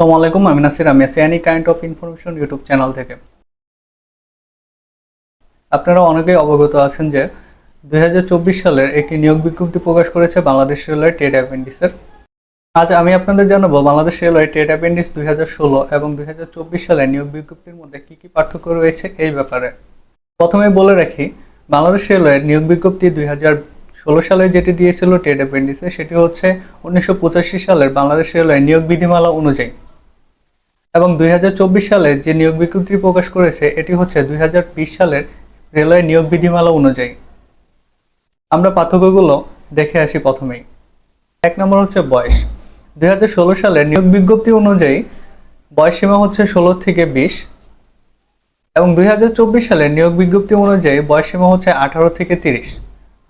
আসসালামু আলাইকুম, আমি নাসির, আমি সিয়ানি kind of information YouTube channel থেকে। আপনারা অনেকেই অবগত আছেন যে দুই হাজার চব্বিশ সালের একটি নিয়োগ বিজ্ঞপ্তি প্রকাশ করেছে বাংলাদেশ রেলওয়ে ট্রেড অ্যাপেন্ডিসের আজ আমি আপনাদের জানাব বাংলাদেশ রেলওয়ে ট্রেড অ্যাপেন্ডিক্স দুই এবং দুই সালের নিয়োগ বিজ্ঞপ্তির মধ্যে কী কী পার্থক্য রয়েছে এই ব্যাপারে। প্রথমে বলে রাখি, বাংলাদেশ রেলওয়ে নিয়োগ বিজ্ঞপ্তি দুই ষোলো সালে যেটি দিয়েছিল ট্রেড অ্যাপেন্ডিসে সেটি হচ্ছে উনিশশো পঁচাশি সালের বাংলাদেশ রেলওয়ে নিয়োগ বিধিমালা অনুযায়ী। এবং দুই হাজার চব্বিশ সালে যে নিয়োগ বিজ্ঞপ্তি প্রকাশ করেছে, এটি হচ্ছে দুই হাজার বিশ সালের রেলওয়ে নিয়োগ বিধিমালা অনুযায়ী। আমরা পার্থক্যগুলো দেখে আসি প্রথমেই। এক নম্বর হচ্ছে বয়স। দুই হাজার ষোলো সালের নিয়োগ বিজ্ঞপ্তি অনুযায়ী বয়স সীমা হচ্ছে ষোলো থেকে বিশ। এবং দুই সালের নিয়োগ বিজ্ঞপ্তি অনুযায়ী বয়স সীমা হচ্ছে আঠারো থেকে তিরিশ।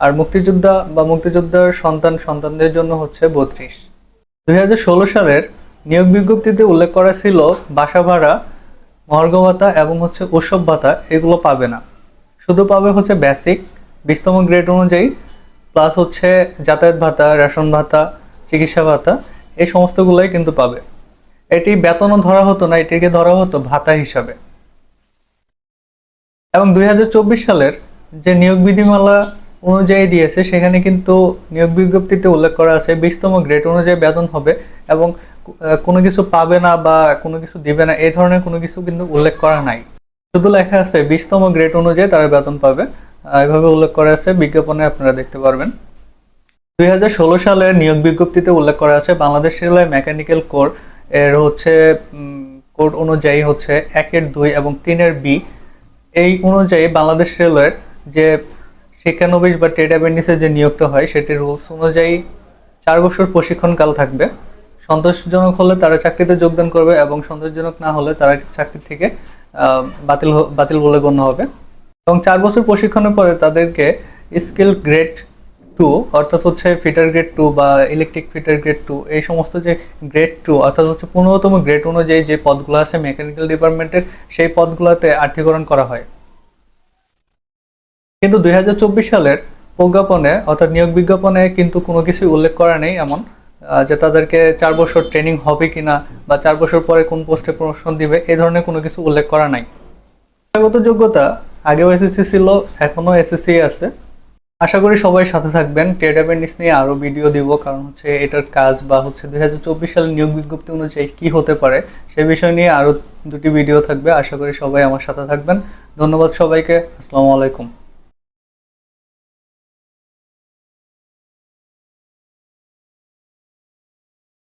আর মুক্তিযোদ্ধা বা মুক্তিযোদ্ধার সন্তান সন্তানদের জন্য হচ্ছে বত্রিশ। দুই সালের নিয়োগ বিজ্ঞপ্তিতে উল্লেখ করা ছিল, বাসা ভাড়া মর্গ ভাতা এবং হচ্ছে উৎসব ভাতা এগুলো পাবে না। শুধু পাবে হচ্ছে বেসিক বিশতম গ্রেড অনুযায়ী প্লাস হচ্ছে যাতায়াত ভাতা রেশন ভাতা, চিকিৎসা ভাতা, এই সমস্তগুলোই কিন্তু পাবে। এটি বেতনও ধরা হতো না, এটিকে ধরা হতো ভাতা হিসাবে। এবং দুই হাজার চব্বিশ সালের যে নিয়োগ বিধিমালা অনুযায়ী দিয়েছে, সেখানে কিন্তু নিয়োগ বিজ্ঞপ্তিতে উল্লেখ করা আছে, বিশতম গ্রেড অনুযায়ী বেতন হবে এবং কোনো কিছু পাবে না বা কোনো কিছু দিবে না, এই ধরনের কোনো কিছু কিন্তু উল্লেখ করা নাই। শুধু লেখা আছে, বিশতম গ্রেড অনুযায়ী তারা বেতন পাবে। এভাবে উল্লেখ করা আছে, বিজ্ঞাপনে আপনারা দেখতে পারবেন। দুই হাজার ষোলো সালের নিয়োগ বিজ্ঞপ্তিতে উল্লেখ করা আছে, বাংলাদেশ রেলওয়ে মেকানিক্যাল কোর এর হচ্ছে কোড অনুযায়ী হচ্ছে একের দুই এবং তিনের বি। এই অনুযায়ী বাংলাদেশ রেলওয়ের যে শিক্ষানবিশ বা ট্রেড অ্যাপেন্ডিসের যে নিয়োগটা হয় সেটি রুলস অনুযায়ী চার বছর প্রশিক্ষণকাল থাকবে। সন্তোষজনক হলে তারা চাকরিতে যোগদান করবে এবং সন্তোষজনক না হলে তারা চাকরি থেকে বাতিল বাতিল বলে গণ্য হবে। এবং চার বছর প্রশিক্ষণের পরে তাদেরকে স্কিল গ্রেড টু, অর্থাৎ হচ্ছে ফিটার গ্রেড টু বা ইলেকট্রিক ফিটার গ্রেড টু, এই সমস্ত যে গ্রেড টু, অর্থাৎ হচ্ছে পনেরোতম গ্রেড অনুযায়ী যে পদগুলো আছে মেকানিক্যাল ডিপার্টমেন্টের, সেই পদগুলোতে আর্থিকরণ করা হয়। কিন্তু দুই হাজার চব্বিশ সালের প্রজ্ঞাপনে, অর্থাৎ নিয়োগ বিজ্ঞাপনে কিন্তু কোনো কিছু উল্লেখ করা নেই এমন। যে তাদেরকে চার বছর ট্রেনিং হবে কিনা বা চার বছর পরে কোন পোস্টে প্রমোশন দিবে এই ধরনের কোনো কিছু উল্লেখ করা নাই। শিক্ষাগত যোগ্যতা আগেও এসএসসি ছিল, এখনও এসএসসি আছে। আশা করি সবাই সাথে থাকবেন। ট্রেড অ্যাপেন্ডিক্স নিয়ে আরও ভিডিও দিব, কারণ হচ্ছে এটার কাজ বা হচ্ছে দুই হাজার চব্বিশ সালের নিয়োগ বিজ্ঞপ্তি অনুযায়ী কী হতে পারে সে বিষয় নিয়ে আরও দুটি ভিডিও থাকবে। আশা করি সবাই আমার সাথে থাকবেন। ধন্যবাদ সবাইকে। আসসালামু আলাইকুম।